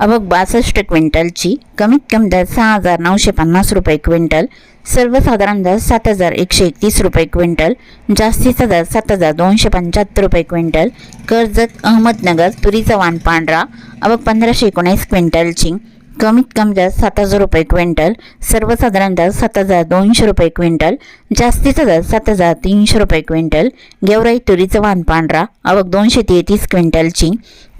अबक बासष्ट क्विंटलची कमीत कमी दर सहा हजार नऊशे पन्नास रुपये क्विंटल सर्वसाधारण दर सात हजार एकशे एकतीस रुपये क्विंटल जास्तीचा दर सात हजार दोनशे पंच्याहत्तर रुपये क्विंटल कर्जत अहमदनगर तुरीचा वाण पांढरा अबक पंधराशे एकोणीस क्विंटलची. कमीत कमी दर सात हजार रुपये क्विंटल सर्वसाधारण दर सात हजार दोनशे रुपये क्विंटल जास्तीचा दर सात हजार तीनशे रुपये क्विंटल गेवराई तुरीचं वाण पांढरा अवक दोनशे तेहतीस क्विंटलची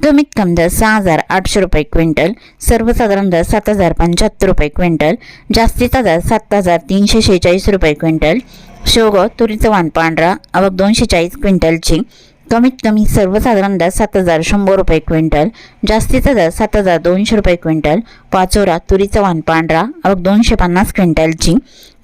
कमीत कमी दर सहा हजार आठशे रुपये क्विंटल सर्वसाधारण दर सात हजार पंच्याहत्तर रुपये क्विंटल जास्तीचा दर सात हजार तीनशे शेहेचाळीस रुपये क्विंटल शेवगाव तुरीचं वाण पांढरा आवक दोनशे चाळीस क्विंटलची कमीत कमी सर्वसाधारण दर सात हजार शंभर रुपये क्विंटल जास्तीचा दर सात हजार दोनशे रुपये क्विंटल पाचोरा तुरीचा वाण पांढरा अवघ दोनशे पन्नास क्विंटलची.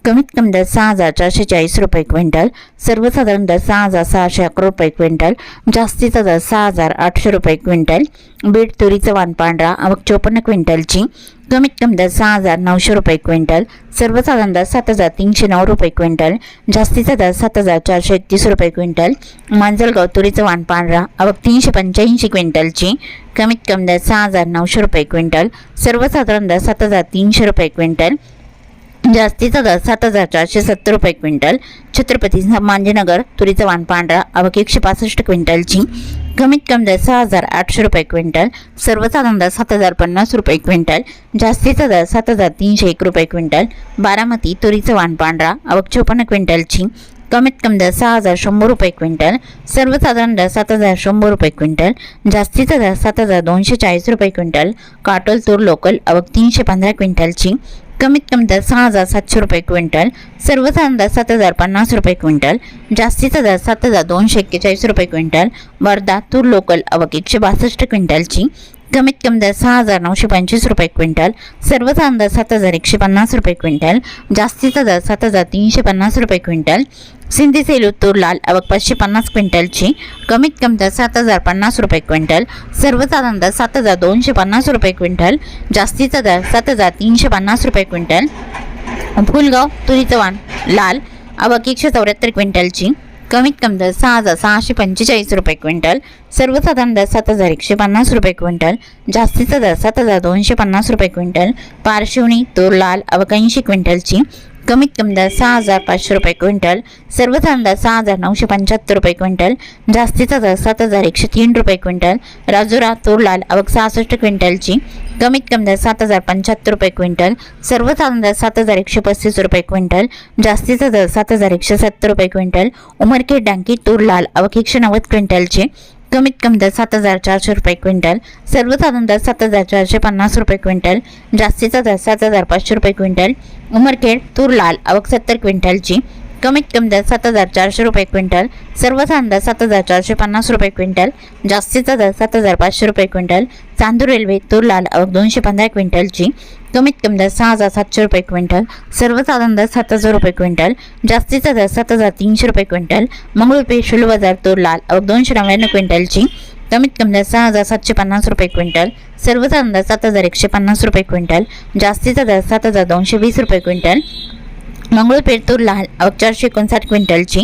कमीत कमी दर सहा हजार चारशे चाळीस रुपये क्विंटल सर्वसाधारण दर सहा हजार सहाशे अकरा रुपये क्विंटल जास्तीचा दर सहा हजार आठशे रुपये क्विंटल बीड तुरीचं वाण पांढरा अवघ चोपन्न क्विंटलची कमीत कमी दर सहा हजार नऊशे रुपये क्विंटल सर्वसाधारण दर सात हजार तीनशे नऊ रुपये क्विंटल जास्तीचा दर सात हजार चारशे एकतीस रुपये क्विंटल मांजलगाव तुरीचं वाण पांढरा अवघ तीनशे पंच्याऐंशी क्विंटलची कमीत कमी दर सहा हजार नऊशे रुपये क्विंटल सर्वसाधारण दर सात हजार तीनशे रुपये क्विंटल जास्तीचा दर सात हजार चारशे सत्तर रुपये क्विंटल. छत्रपती संभाजीनगर तुरीचं वाण पांढरा अवघ एकशे पासष्ट क्विंटलची. कमीत कमी दर सहा हजार आठशे रुपये क्विंटल. सर्वसाधारण दर सात हजार पन्नास रुपये क्विंटल. जास्तीचा दर सात हजार तीनशे एक रुपये क्विंटल. बारामती तुरीचं वाण पांढरा अवघ चोपन्न क्विंटलची. कमीत कमी दर सहा हजार शंभर रुपये क्विंटल सर्वसाधारण दर सात हजार शंभर रुपये क्विंटल जास्तीचा दर सात हजार दोनशे चाळीस रुपये क्विंटल काटोल तूर लोकल अवघ तीनशे पंधरा क्विंटलची कमीत कमी दर सहा हजार सातशे रुपये क्विंटल सर्वसाधारण दर सात हजार पन्नास रुपये क्विंटल जास्तीचा दर सात हजार दोनशे एक्केचाळीस रुपये क्विंटल वर्धा तूर लोकल अवक एकशे बासष्ट क्विंटलची कमीत कमी दर सहा हजार नऊशे पंचवीस रुपये क्विंटल सर्वसाधारण दर सात हजार एकशे पन्नास रुपये क्विंटल जास्तीचा दर सात हजार तीनशे पन्नास रुपये क्विंटल सिंधी सेलूतूर लाल अवक पाचशे पन्नास क्विंटलची कमीत कमी दर सात हजार पन्नास रुपये क्विंटल सर्वसाधारण दर सात हजार दोनशे पन्नास रुपये क्विंटल जास्तीचा दर सात हजार तीनशे पन्नास रुपये क्विंटल फुलगाव तुरी वाण लाल अवक एकशे चौऱ्याहत्तर क्विंटलची कमीत कमी दर सहा हजार सहाशे पंचेचाळीस रुपये क्विंटल. सर्वसाधारण दर सात हजार एकशे पन्नास रुपये क्विंटल. जास्तीचा दर सात हजार दोनशे पन्नास रुपये क्विंटल. पारशिवणी तूर लाल अवकांशी क्विंटलची कमीत कमी दर सहा हजार पाचशे रुपये क्विंटल सर्वसाधारण दर सहा हजार नऊशे पंच्याहत्तर रुपये क्विंटल जास्तीचा दर सात हजार एकशे तीन रुपये क्विंटल राजुरा तूर लाल सहासष्ट क्विंटलची कमीत कमी दर सात हजार पंच्याहत्तर रुपये क्विंटल सर्वसाधारण दर सात हजार एकशे पस्तीस रुपये क्विंटल जास्तीचा दर सात हजार एकशे सत्तर रुपये क्विंटल उमरखेड डांकी तूर लाल अवघ एकशे नव्वद क्विंटलचे कमीत कमी दर सात हजार चारशे रुपये क्विंटल सर्वसाधारण दर सात हजार चारशे पन्नास रुपये क्विंटल जास्तीचा दर सात हजार पाचशे रुपये क्विंटल उमरखेड तूर लाल अवक सत्तर क्विंटलची कमीत कमी दर सात हजार चारशे रुपये क्विंटल सर्वसाधारण दर सात हजार चारशे पन्नास रुपये क्विंटल जास्तीचा दर सात हजार पाचशे रुपये क्विंटल चांदूर रेल्वे तूर लाल अवघ दोनशे पंधरा क्विंटलची कमीत कमी दर सहा हजार सातशे रुपये क्विंटल सर्वसाधारण दर सात हजार रुपये क्विंटल जास्तीचा दर सात हजार तीनशे रुपये क्विंटल मंगळूरपे शुल्क बाजार तूर लाल अवघ दोनशे नव्याण्णव क्विंटलची कमीत कमी दर सहा हजार सातशे पन्नास रुपये क्विंटल सर्वसाधारण दर सात हजार एकशे पन्नास रुपये क्विंटल जास्तीचा दर सात हजार दोनशे वीस रुपये क्विंटल मंगळूरपेठ तूर लाल चारशे एकोणसाठ क्विंटलची.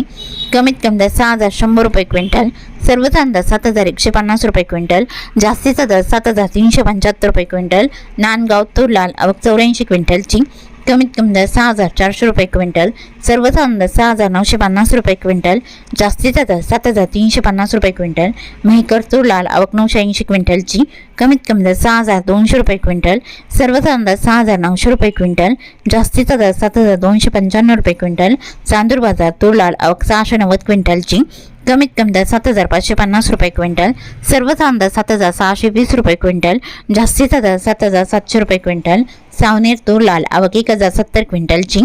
कमीत कमी दर सहा हजार शंभर रुपये क्विंटल. सर्वसाधारण दर सात हजार एकशे पन्नास रुपये क्विंटल. जास्तीचा दर सात हजार तीनशे पंच्याहत्तर रुपये क्विंटल. नांदगाव तूर लाल अवघ चौऱ्याऐंशी क्विंटलची. कमीत कमी दर सहा हजार चारशे रुपये क्विंटल सर्वसाधारण दर सहा हजार नऊशे पन्नास रुपये क्विंटल जास्तीचा दर सात हजार तीनशे पन्नास रुपये क्विंटल मेहकर तूर लाल आवक नऊशे ऐंशी क्विंटलची कमीत कमी दर सहा हजार दोनशे रुपये क्विंटल सर्वसाधारण दर सहा हजार नऊशे रुपये क्विंटल जास्तीचा दर सात हजार दोनशे पंच्याण्णव रुपये क्विंटल चांदूर बाजार तूर लाल आवक सहाशे नव्वद क्विंटलची कमीत कमी दर सात हजार पाचशे पन्नास रुपये क्विंटल सर्वसाधारण अंदाज सात हजार सहाशे वीस रुपये क्विंटल जास्तीचा दर सात हजार सातशे रुपये क्विंटल सावनेर तूर लाल आवक एक हजार सत्तर क्विंटलची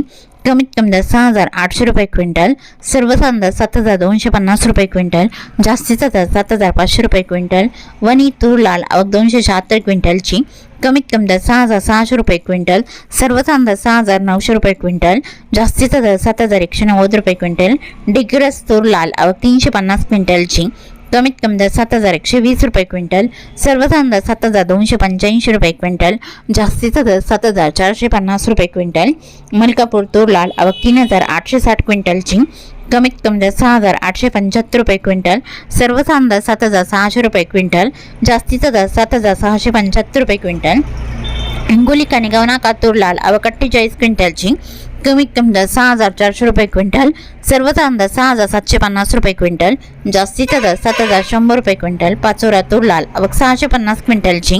कमीत कमी दर सहा हजार आठशे रुपये क्विंटल सर्वसाधारण दर सात हजार दोनशे पन्नास रुपये क्विंटल जास्तीचा दर सात हजार पाचशे रुपये क्विंटल वनी तूर लाल आवक दोनशे शहात्तर क्विंटलची. कमीत कमी दर सहा हजार सहाशे रुपये क्विंटल सर्वसाधारण दर सहा हजार नऊशे रुपये क्विंटल जास्तीचा दर सात हजार एकशे नव्वद रुपये क्विंटल डिग्रस तूर लाल आवक तीनशे पन्नास क्विंटलची. कमीत कमी दर सात हजार एकशे वीस रुपये क्विंटल सर्वसाधारण दर सात हजार दोनशे पंच्याऐंशी रुपये क्विंटल जास्तीचा दर सात हजार चारशे पन्नास रुपये क्विंटल. मलकापूर तूर लाल आवक तीन हजार आठशे साठ क्विंटलची कमीत कमी दर सहा हजार आठशे पंच्याहत्तर रुपये क्विंटल सर्वसाधारण दर सात हजार सहाशे रुपये क्विंटल जास्तीचा दर सात हजार सहाशे पंच्याहत्तर रुपये क्विंटल. हिंगोली कानेगाव नाका तूर लाल आवक अठ्ठेचाळीस क्विंटलची कमीत कमी दर सहा हजार चारशे रुपये क्विंटल सर्वसाधारण दर सहा हजार सातशे पन्नास रुपये क्विंटल जास्तीचा दर सात हजार शंभर रुपये क्विंटल पाचोरा तूर लाल सहाशे पन्नास क्विंटलची.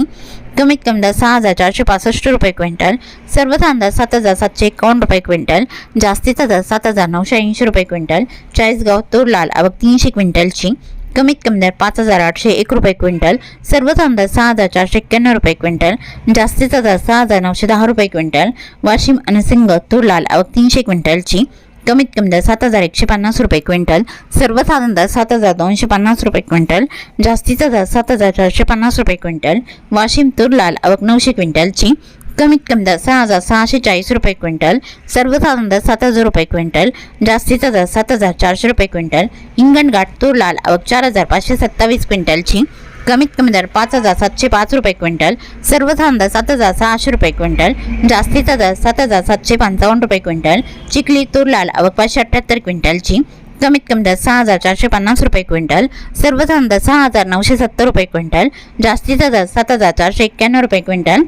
कमीत कमी दर सहा हजार चारशे पासष्ट रुपये क्विंटल सर्व दर सात हजार सातशे एकावन्न रुपये क्विंटल जास्तीचा दर सात हजार नऊशे ऐंशी रुपये क्विंटल चाळीसगाव तूर लाल आवक तीनशे क्विंटलची कमीत कमी दर पाच हजार आठशे एक रुपये क्विंटल सर्व दर सहा हजार चारशे एक्क्याण्णव रुपये क्विंटल जास्तीचा दर सहा हजार नऊशे दहा रुपये क्विंटल वाशिम अनसिंग तूर लाल आवक तीनशे क्विंटलची कमीत कमी दर सात हजार एकशे पन्नास रुपये क्विंटल सर्वसाधारण दर सात हजार दोनशे पन्नास रुपये क्विंटल जास्तीचा दर सात हजार चारशे पन्नास रुपये क्विंटल वाशिम तूर लाल आवक नऊशे क्विंटलची कमीत कमी दर सहा हजार सहाशे चाळीस रुपये क्विंटल सर्वसाधारण दर सात हजार रुपये क्विंटल जास्तीचा दर सात हजार चारशे रुपये क्विंटल इंगणघाट तूर लाल आवक चार हजार पाचशे सत्तावीस क्विंटलची कमीत कमी दर पाच हजार सातशे पाच रुपये क्विंटल सर्वसाधारण दर सात हजार सहाशे रुपये क्विंटल जास्तीचा दर सात हजार सातशे पंचावन्न रुपये क्विंटल चिखली तूर लाल आवक पाचशे अठ्ठ्याहत्तर क्विंटलची कमीत कमी दर सहा हजार चारशे पन्नास रुपये क्विंटल सर्वसाधारण दर सहा हजार नऊशे सत्तर रुपये क्विंटल जास्तीचा दर सात हजार चारशे एक्क्याण्णव रुपये क्विंटल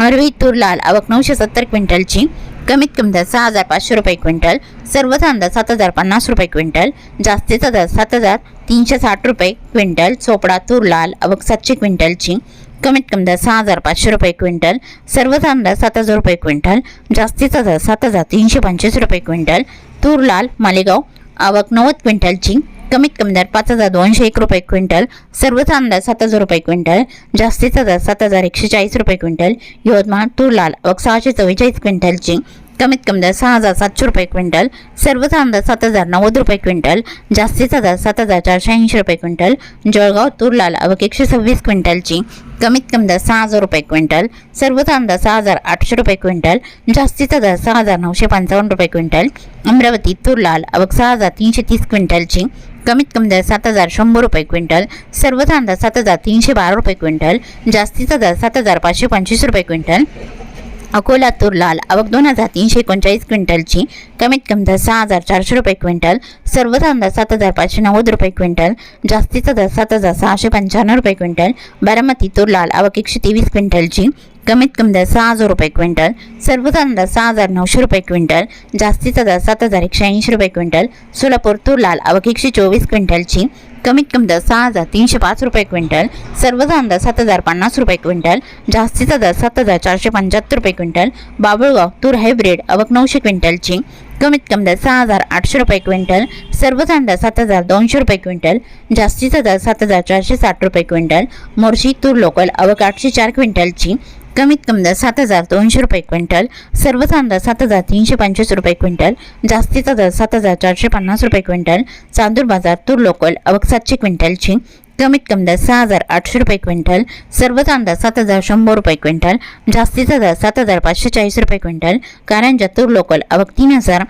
अरवी तूर लाल आवक नऊशे सत्तर क्विंटलची कमीत कमी दर सहा हजार पाचशे रुपये क्विंटल सर्वसाधारण दर सात हजार पन्नास रुपये क्विंटल जास्तीचा दर सात हजार तीनशे साठ रुपये क्विंटल चोपडा तूर लाल आवक सातशे क्विंटलची कमीत कमी दर सहा हजार पाचशे रुपये क्विंटल सर्वसाधारण दर सात हजार रुपये क्विंटल जास्तीचा दर सात हजार तीनशे पंचवीस रुपये क्विंटल तूर लाल मालेगाव आवक नव्वद क्विंटलची कमीत कमी दर पाच हजार दोनशे एक रुपये क्विंटल सर्वसाधारण दर सात हजार रुपये क्विंटल जास्तीचा दर सात हजार एकशे चाळीस रुपये क्विंटल यवतमाळ तूर लाल आवक सहाशे चव्वेचाळीस क्विंटलची कमीत कमी दर सहा हजार सातशे रुपये क्विंटल सर्वसाधारण दर सात हजार नव्वद रुपये क्विंटल जास्तीचा दर सात हजार चारशे ऐंशी रुपये क्विंटल जळगाव तूर लाल अवक एकशे सव्वीस क्विंटलची कमीत कमी दर सहा हजार रुपये क्विंटल सर्वसाधारण दर सहा हजार आठशे रुपये क्विंटल जास्तीचा दर सहा हजार नऊशे पंचावन्न रुपये क्विंटल अमरावती तूर लाल आवक सहा हजार तीनशे तीस क्विंटलची कमीत कमी दर सात हजार शंभर रुपये क्विंटल सर्व दर सात हजार तीनशे बारा रुपये क्विंटल जास्तीचा दर सात हजार पाचशे पंचवीस रुपये क्विंटल. अकोला तूर लाल आवक दोन हजार तीनशे एकोणचाळीस क्विंटलची. कमीत कमी दर सहा हजार चारशे रुपये क्विंटल. सर्व दर सात हजार पाचशे नव्वद रुपये क्विंटल. जास्तीचा दर सात हजार सहाशे पंच्याण्णव रुपये क्विंटल. बारामती तूर लाल आवक एकशे तेवीस क्विंटलची. कमीत कमी दर सहा हजार रुपये क्विंटल. सर्वसाधारण दर सहा हजार नऊशे रुपये क्विंटल. जास्तीचा दर सात हजार एकशे ऐंशी रुपये क्विंटल. सोलापूर तूर लाल आवक एकशे चोवीस क्विंटलची. कमीत कमी दर सहा हजार तीनशे पाच रुपये क्विंटल सर्वसाधारण दर सात हजार पन्नास रुपये क्विंटल जास्तीचा दर सात हजार चारशे पंच्याहत्तर रुपये क्विंटल बाबुळगाव तूर हायब्रिड अवक नऊशे क्विंटलची कमीत कमी दर सहा हजार आठशे रुपये क्विंटल सर्वसाधारण दर सात हजार दोनशे रुपये क्विंटल जास्तीचा दर सात हजार चारशे साठ रुपये क्विंटल मोर्शी तूर लोकल अवक आठशे चार क्विंटलची कमीत कमी दर सात हजार दोनशे रुपये क्विंटल सर्व दर सात हजार तीनशे पंचवीस रुपये क्विंटल जास्तीचा दर सात हजार चारशे पन्नास रुपये क्विंटल चांदूर बाजार तूर लोकल आवक सातशे क्विंटलची कमीत कमी दर सहा हजार आठशे रुपये क्विंटल सर्वसाधारण अंदाज सात हजार शंभर रुपये क्विंटल जास्तीचा दर सात हजार पाचशे चाळीस रुपये क्विंटल कारंजा तूर लोकल आवक तीन हजार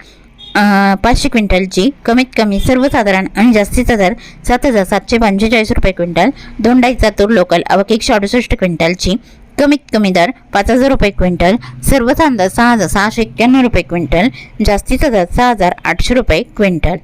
पाचशे क्विंटलची कमीत कमी सर्वसाधारण आणि जास्तीचा दर सात हजार सातशे पंचेचाळीस रुपये क्विंटल दोंडाईचा तूर लोकल आवक एकशे अडुसष्ट क्विंटलची कमीत कमी दर पाच हजार रुपये क्विंटल सर्व दर सहा हजार सहाशे एक्क्याण्णव रुपये क्विंटल जास्तीचा दर सहा हजार आठशे रुपये क्विंटल.